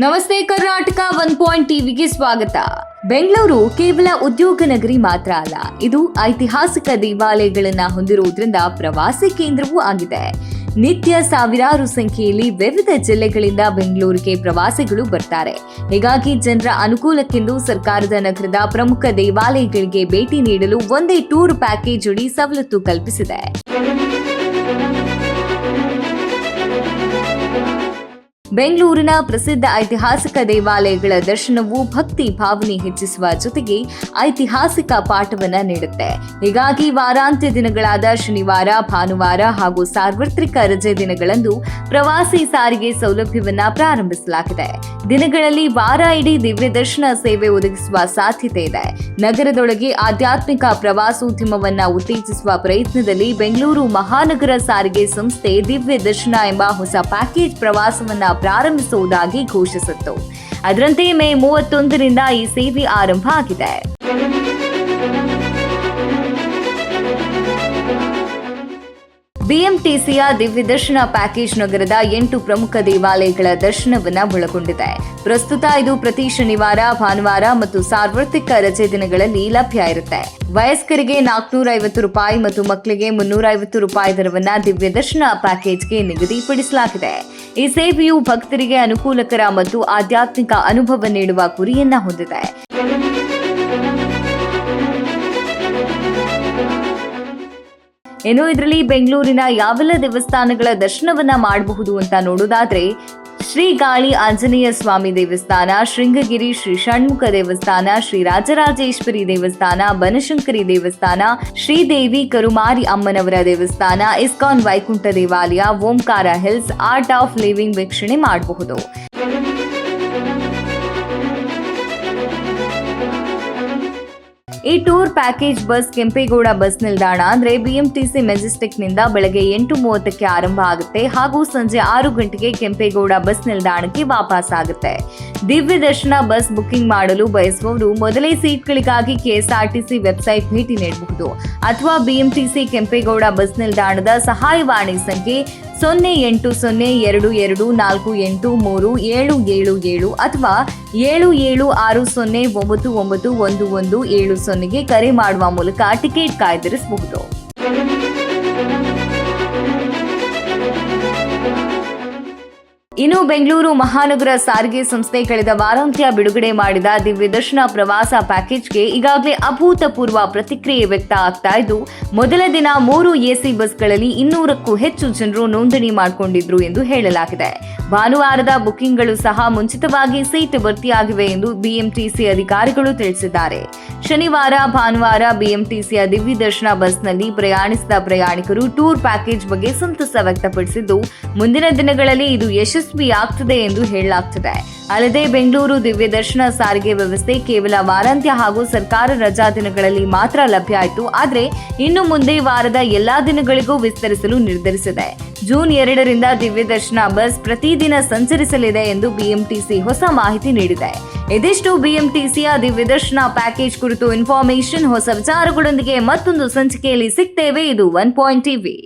ನಮಸ್ತೆ Karnataka one point ಟಿವಿಗೆ ಸ್ವಾಗತ. ಬೆಂಗಳೂರು ಕೇವಲ ಉದ್ಯೋಗ ನಗರಿ ಮಾತ್ರ ಅಲ್ಲ, ಇದು ಐತಿಹಾಸಿಕ ದೇವಾಲಯಗಳನ್ನ ಹೊಂದಿರುವುದರಿಂದ ಪ್ರವಾಸಿ ಕೇಂದ್ರವೂ ಆಗಿದೆ. ನಿತ್ಯ ಸಾವಿರಾರು ಸಂಖ್ಯೆಯಲ್ಲಿ ವಿವಿಧ ಜಿಲ್ಲೆಗಳಿಂದ ಬೆಂಗಳೂರಿಗೆ ಪ್ರವಾಸಿಗಳು ಬರ್ತಾರೆ. ಹೀಗಾಗಿ ಜನರ ಅನುಕೂಲಕ್ಕೆಂದು ಸರ್ಕಾರದ ನಗರದ ಪ್ರಮುಖ ದೇವಾಲಯಗಳಿಗೆ ಭೇಟಿ ನೀಡಲು ಒಂದೇ ಟೂರ್ ಪ್ಯಾಕೇಜ್ ಅಡಿ ಸವಲತ್ತು ಕಲ್ಪಿಸಿದೆ. ಬೆಂಗಳೂರಿನ ಪ್ರಸಿದ್ಧ ಐತಿಹಾಸಿಕ ದೇವಾಲಯಗಳ ದರ್ಶನವು ಭಕ್ತಿ ಭಾವನೆ ಹೆಚ್ಚಿಸುವ ಜೊತೆಗೆ ಐತಿಹಾಸಿಕ ಪಾಠವನ್ನ ನೀಡುತ್ತೆ. ಹೀಗಾಗಿ ವಾರಾಂತ್ಯ ದಿನಗಳಾದ ಶನಿವಾರ, ಭಾನುವಾರ ಹಾಗೂ ಸಾರ್ವತ್ರಿಕ ರಜೆ ದಿನಗಳಂದು ಪ್ರವಾಸಿ ಸಾರಿಗೆ ಸೌಲಭ್ಯವನ್ನ ಪ್ರಾರಂಭಿಸಲಾಗಿದೆ. ದಿನಗಳಲ್ಲಿ ವಾರ ಇಡೀ ದಿವ್ಯ ದರ್ಶನ ಸೇವೆ ಒದಗಿಸುವ ಸಾಧ್ಯತೆ ಇದೆ. ನಗರದೊಳಗೆ ಆಧ್ಯಾತ್ಮಿಕ ಪ್ರವಾಸೋದ್ಯಮವನ್ನ ಉತ್ತೇಜಿಸುವ ಪ್ರಯತ್ನದಲ್ಲಿ ಬೆಂಗಳೂರು ಮಹಾನಗರ ಸಾರಿಗೆ ಸಂಸ್ಥೆ ದಿವ್ಯ ದರ್ಶನ ಎಂಬ ಹೊಸ ಪ್ಯಾಕೇಜ್ ಪ್ರವಾಸವನ್ನ ಪ್ರಾರಂಭಿಸುವುದಾಗಿ ಘೋಷಿಸಿತ್ತು. ಅದರಂತೆ ಮೇ ಮೂವತ್ತೊಂದರಿಂದ ಈ ಸೇವೆ ಆರಂಭ ಆಗಿದೆ. ಬಿಎಂಟಿಸಿಯ ದಿವ್ಯ ದರ್ಶನ ಪ್ಯಾಕೇಜ್ ನಗರದ ಎಂಟು ಪ್ರಮುಖ ದೇವಾಲಯಗಳ ದರ್ಶನವನ್ನ ಒಳಗೊಂಡಿದೆ. ಪ್ರಸ್ತುತ ಇದು ಪ್ರತಿ ಶನಿವಾರ, ಭಾನುವಾರ ಮತ್ತು ಸಾರ್ವತ್ರಿಕ ರಜೆ ದಿನಗಳಲ್ಲಿ ಲಭ್ಯ ಇರುತ್ತೆ. ವಯಸ್ಕರಿಗೆ ನಾಲ್ಕುನೂರ ಐವತ್ತು ರೂಪಾಯಿ ಮತ್ತು ಮಕ್ಕಳಿಗೆ ಮುನ್ನೂರ ಐವತ್ತು ರೂಪಾಯಿ ದರವನ್ನ ದಿವ್ಯ ದರ್ಶನ ಪ್ಯಾಕೇಜ್ಗೆ ನಿಗದಿಪಡಿಸಲಾಗಿದೆ. ಈ ಸೇವೆಯು ಭಕ್ತರಿಗೆ ಅನುಕೂಲಕರ ಮತ್ತು ಆಧ್ಯಾತ್ಮಿಕ ಅನುಭವ ನೀಡುವ ಗುರಿಯನ್ನ ಹೊಂದಿದೆ. ಇನ್ನು ಇದರಲ್ಲಿ ಬೆಂಗಳೂರಿನ ಯಾವೆಲ್ಲ ದೇವಸ್ಥಾನಗಳ ದರ್ಶನವನ್ನ ಮಾಡಬಹುದು ಅಂತ ನೋಡೋದಾದ್ರೆ ಶ್ರೀ ಗಾಳಿ ಆಂಜನೇಯ ಸ್ವಾಮಿ ದೇವಸ್ಥಾನ, ಶೃಂಗಗಿರಿ ಶ್ರೀ ಷಣ್ಮುಖ ದೇವಸ್ಥಾನ, ಶ್ರೀ ರಾಜರಾಜೇಶ್ವರಿ ದೇವಸ್ಥಾನ, ಬನಶಂಕರಿ ದೇವಸ್ಥಾನ ಶ್ರೀದೇವಿ ಕರುಮಾರಿ ಅಮ್ಮನವರ ದೇವಸ್ಥಾನ, ಇಸ್ಕಾನ್ ವೈಕುಂಠ ದೇವಾಲಯ, Omkara hills art of living ವೀಕ್ಷಣೆ ಮಾಡಬಹುದು. ಈ tour package bus Kempegowda bus ನಿಲ್ದಾಣ ಅಂದ್ರೆ ಬಿಎಂಟಿಸಿ ಮೆಜೆಸ್ಟಿಕ್ನಿಂದ ಬೆಳಗ್ಗೆ ಎಂಟು ಮೂವತ್ತಕ್ಕೆ ಆರಂಭ ಆಗುತ್ತೆ ಹಾಗೂ ಸಂಜೆ ಆರು ಗಂಟೆಗೆ ಕೆಂಪೇಗೌಡ ಬಸ್ ನಿಲ್ದಾಣಕ್ಕೆ ವಾಪಸ್ ಆಗುತ್ತೆ. ದಿವ್ಯ ದರ್ಶನ ಬಸ್ ಬುಕಿಂಗ್ ಮಾಡಲು ಬಯಸುವವರು ಮೊದಲೇ ಸೀಟ್ಗಳಿಗಾಗಿ ಕೆಎಸ್ಆರ್ಟಿಸಿ ವೆಬ್ಸೈಟ್ ಭೇಟಿ ನೀಡಬಹುದು. ಅಥವಾ ಬಿಎಂಟಿಸಿ ಕೆಂಪೇಗೌಡ ಬಸ್ ನಿಲ್ದಾಣದ ಸಹಾಯವಾಣಿ ಸಂಖ್ಯೆ ಸೊನ್ನೆ ಎಂಟು ಸೊನ್ನೆ ಎರಡು ಎರಡು ನಾಲ್ಕು ಎಂಟು ಮೂರು ಏಳು ಏಳು ಏಳು ಅಥವಾ ಏಳು ಏಳು ಆರು ಸೊನ್ನೆ ಒಂಬತ್ತು ಒಂಬತ್ತು ಒಂದು ಒಂದು ಏಳು ಸೊನ್ನೆಗೆ ಕರೆ ಮಾಡುವ ಮೂಲಕ ಟಿಕೆಟ್ ಕಾಯ್ದಿರಿಸಬಹುದು. ಇನ್ನು ಬೆಂಗಳೂರು ಮಹಾನಗರ ಸಾರಿಗೆ ಸಂಸ್ಥೆ ಕಳೆದ ವಾರಾಂತ್ಯ ಬಿಡುಗಡೆ ಮಾಡಿದ ದಿವ್ಯ ದರ್ಶನ ಪ್ರವಾಸ ಪ್ಯಾಕೇಜ್ಗೆ ಈಗಾಗಲೇ ಅಭೂತಪೂರ್ವ ಪ್ರತಿಕ್ರಿಯೆ ವ್ಯಕ್ತ ಆಗ್ತಾ ಇದ್ದು, ಮೊದಲ ದಿನ ಮೂರು ಎಸಿ ಬಸ್ಗಳಲ್ಲಿ ಇನ್ನೂರಕ್ಕೂ ಹೆಚ್ಚು ಜನರು ನೋಂದಣಿ ಮಾಡಿಕೊಂಡಿದ್ರು ಎಂದು ಹೇಳಲಾಗಿದೆ. ಭಾನುವಾರದ ಬುಕಿಂಗ್ಗಳು ಸಹ ಮುಂಚಿತವಾಗಿ ಸೀಟ್ ಭರ್ತಿಯಾಗಿವೆ ಎಂದು ಬಿಎಂಟಿಸಿ ಅಧಿಕಾರಿಗಳು ತಿಳಿಸಿದ್ದಾರೆ. ಶನಿವಾರ, ಭಾನುವಾರ ಬಿಎಂಟಿಸಿಯ ದಿವ್ಯ ದರ್ಶನ ಬಸ್ನಲ್ಲಿ ಪ್ರಯಾಣಿಸಿದ ಪ್ರಯಾಣಿಕರು ಟೂರ್ ಪ್ಯಾಕೇಜ್ ಬಗ್ಗೆ ಸಂತಸ ವ್ಯಕ್ತಪಡಿಸಿದ್ದು, ಮುಂದಿನ ದಿನಗಳಲ್ಲಿ ಇದು ಯಶಸ್ವಿಯಾಗ್ತದೆ ಎಂದು ಹೇಳಲಾಗ್ತದೆ. ಅಲ್ಲದೆ ಬೆಂಗಳೂರು ದಿವ್ಯ ದರ್ಶನ ಸಾರಿಗೆ ವ್ಯವಸ್ಥೆ ಕೇವಲ ವಾರಾಂತ್ಯ ಹಾಗೂ ಸರ್ಕಾರ ರಜಾ ದಿನಗಳಲ್ಲಿ ಮಾತ್ರ ಲಭ್ಯ ಆಯಿತು. ಆದರೆ ಇನ್ನು ಮುಂದೆ ವಾರದ ಎಲ್ಲಾ ದಿನಗಳಿಗೂ ವಿಸ್ತರಿಸಲು ನಿರ್ಧರಿಸಿದೆ. ಜೂನ್ ಎರಡರಿಂದ ದಿವ್ಯ ದರ್ಶನ ಬಸ್ ಪ್ರತಿದಿನ ಸಂಚರಿಸಲಿದೆ ಎಂದು ಬಿಎಂಟಿಸಿ ಹೊಸ ಮಾಹಿತಿ ನೀಡಿದೆ. ಇದಿಷ್ಟು ಬಿಎಂಟಿಸಿಯ ದಿವ್ಯ ದರ್ಶನ ಪ್ಯಾಕೇಜ್ ಕುರಿತು ಇನ್ಫಾರ್ಮೇಶನ್ ಹೊಸ ವಿಚಾರಗಳೊಂದಿಗೆ ಮತ್ತೊಂದು ಸಂಚಿಕೆಯಲ್ಲಿ ಸಿಗ್ತೇವೆ. ಇದು ಒನ್ ಪಾಯಿಂಟ್ ಟಿವಿ.